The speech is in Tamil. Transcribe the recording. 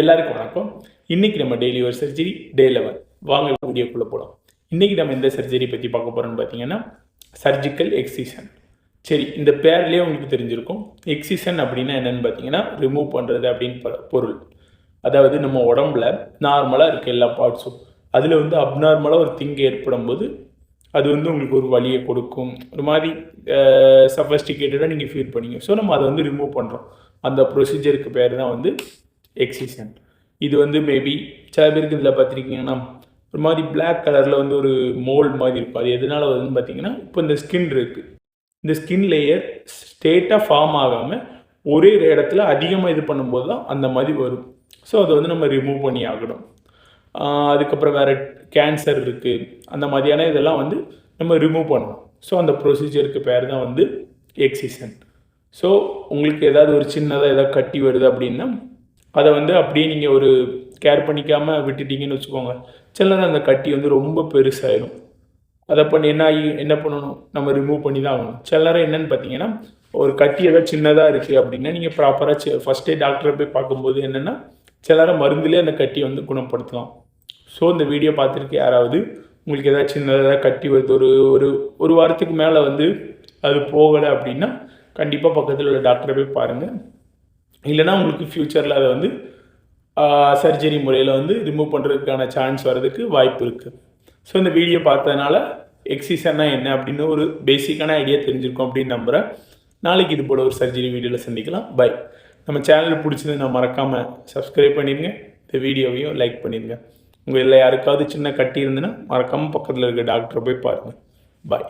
எல்லாருக்கும் வணக்கம். இன்னைக்கு நம்ம டெய்லி ஒரு சர்ஜரி டே லெவன் வாங்க வீடியோக்குள்ளே போகலாம் இன்னைக்கு நம்ம எந்த சர்ஜரி பற்றி பார்க்க போகிறோம்னு பார்த்தீங்கன்னா சர்ஜிக்கல் எக்ஸிஷன் சரி இந்த பேர்லேயே உங்களுக்கு தெரிஞ்சிருக்கும். எக்ஸிஷன் அப்படின்னா என்னன்னு பார்த்தீங்கன்னா ரிமூவ் பண்ணுறது அப்படின்னு பொருள். அதாவது நம்ம உடம்புல நார்மலாக இருக்க எல்லா பார்ட்ஸும் அதில் வந்து அப்நார்மலாக ஒரு திங்க் ஏற்படும் போது அது வந்து உங்களுக்கு ஒரு வலியை கொடுக்கும். ஒரு மாதிரி சஃபஸ்டிகேட்டடாக நீங்கள் ஃபீல் பண்ணிங்க. ஸோ நம்ம அதை வந்து ரிமூவ் பண்ணுறோம் அந்த ப்ரொசீஜருக்கு பேர் தான் வந்து எக்ஸிஷன் இது வந்து மேபி சில பேருக்கு இதில் பார்த்துருக்கீங்கன்னா ஒரு மாதிரி பிளாக் கலரில் வந்து ஒரு மோல்டு மாதிரி இருக்கும். அது எதனால் வருதுன்னு பார்த்தீங்கன்னா இப்போ இந்த ஸ்கின் இருக்குது இந்த ஸ்கின் லேயர் ஸ்டேட்டாக ஃபார்ம் ஆகாமல் ஒரே இடத்துல அதிகமாக இது பண்ணும்போது தான் அந்த மாதிரி வரும். ஸோ அதை வந்து நம்ம ரிமூவ் பண்ணி ஆகணும். அதுக்கப்புறம் வேறு கேன்சர் இருக்குது அந்த மாதிரியான இதெல்லாம் வந்து நம்ம ரிமூவ் பண்ணணும் ஸோ அந்த ப்ரொசீஜருக்கு பேர் தான் வந்து எக்ஸிஷன் ஸோ உங்களுக்கு ஏதாவது ஒரு சின்னதாக ஏதாவது கட்டி வருது அப்படின்னா அதை வந்து அப்படியே நீங்கள் ஒரு கேர் பண்ணிக்காமல் விட்டுட்டீங்கன்னு வச்சுக்கோங்க. சில நேரம் அந்த கட்டி வந்து ரொம்ப பெருசாயிடும். அதை பண்ணி என்ன ஆகி என்ன பண்ணணும்? நம்ம ரிமூவ் பண்ணி தான் ஆகணும். சில நேரம் என்னென்னு பார்த்தீங்கன்னா ஒரு கட்டி ஏதாவது சின்னதாக இருக்குது அப்படின்னா நீங்கள் ப்ராப்பராக ஃபஸ்ட்டே டாக்டரை போய் பார்க்கும்போது என்னென்னா சில நேரம் மருந்துலேயே அந்த கட்டியை வந்து குணப்படுத்தலாம். ஸோ இந்த வீடியோ பார்த்துருக்கு யாராவது உங்களுக்கு ஏதாவது சின்னதாக கட்டி வருது ஒரு ஒரு ஒரு வாரத்துக்கு மேலே வந்து அது போகலை அப்படின்னா கண்டிப்பாக பக்கத்தில் உள்ள டாக்டரை போய் பாருங்கள் இல்லைன்னா உங்களுக்கு ஃப்யூச்சரில் அதை வந்து சர்ஜரி முறையில் வந்து ரிமூவ் பண்ணுறதுக்கான சான்ஸ் வர்றதுக்கு வாய்ப்பு இருக்குது ஸோ இந்த வீடியோ பார்த்ததுனால எக்ஸிசன்னா என்ன அப்படின்னு ஒரு பேசிக்கான ஐடியா தெரிஞ்சிருக்கும் அப்படின்னு நம்புகிறேன் நாளைக்கு இது போல் ஒரு சர்ஜரி வீடியோவில் சந்திக்கலாம். பை நம்ம சேனல் பிடிச்சது நான் மறக்காமல் சப்ஸ்கிரைப் பண்ணிடுங்க. இந்த வீடியோவையும் லைக் பண்ணிடுங்க. உங்கள் இல்லை யாருக்காவது சின்ன கட்டி இருந்துன்னா மறக்காமல் பக்கத்தில் இருக்க டாக்டரை போய் பாருங்கள் பாய்